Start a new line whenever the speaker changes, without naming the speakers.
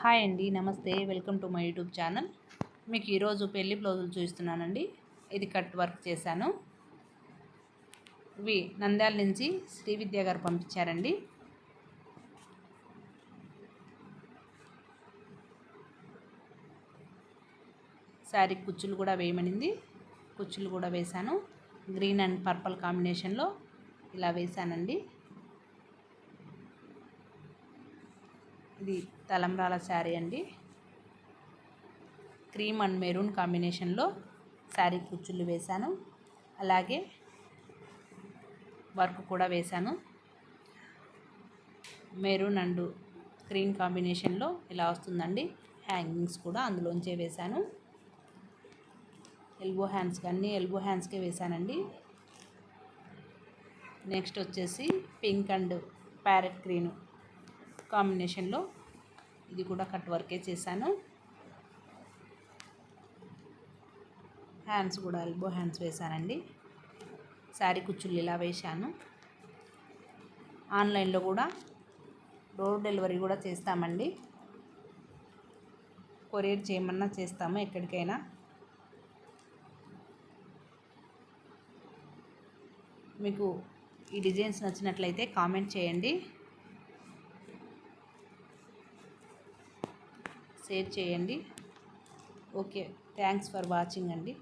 Hi అండి నమస్తే. Welcome to my YouTube channel. మీకు ఈరోజు పెళ్ళి బ్లౌజులు చూస్తున్నానండి ఇది కట్ వర్క్ చేశాను. ఇవి నంద్యాల నుంచి శ్రీ విద్యా గారు పంపించారండి. శారీ కుచ్చులు కూడా వేయమనింది. కుచ్చులు కూడా వేశాను. గ్రీన్ అండ్ పర్పుల్ కాంబినేషన్లో ఇలా వేశానండి. ఇది తలంబ్రాల శారీ అండి. క్రీమ్ అండ్ మెరూన్ కాంబినేషన్లో శారీ కుచ్చులు వేశాను. అలాగే వర్క్ కూడా వేశాను. మెరూన్ అండ్ క్రీమ్ కాంబినేషన్లో ఇలా వస్తుందండి. హ్యాంగింగ్స్ కూడా అందులోంచే వేశాను. ఎల్బో హ్యాండ్స్ కానీ ఎల్బో హ్యాండ్స్కే వేశానండి. నెక్స్ట్ వచ్చేసి పింక్ అండ్ ప్యారెట్ గ్రీన్ కాంబినేషన్లో ఇది కూడా కట్ వర్కే చేశాను. హ్యాండ్స్ కూడా ఎల్బో హ్యాండ్స్ వేశానండి. శారీ కుచ్చులు ఇలా వేశాను. ఆన్లైన్లో కూడా డోర్ డెలివరీ కూడా చేస్తామండి. కొరియర్ చేయమన్నా చేస్తాము ఎక్కడికైనా. మీకు ఈ డిజైన్స్ నచ్చినట్లయితే కామెంట్ చేయండి. షేర్ చేయండి. ఓకే థ్యాంక్స్ ఫర్ వాచింగ్ అండి.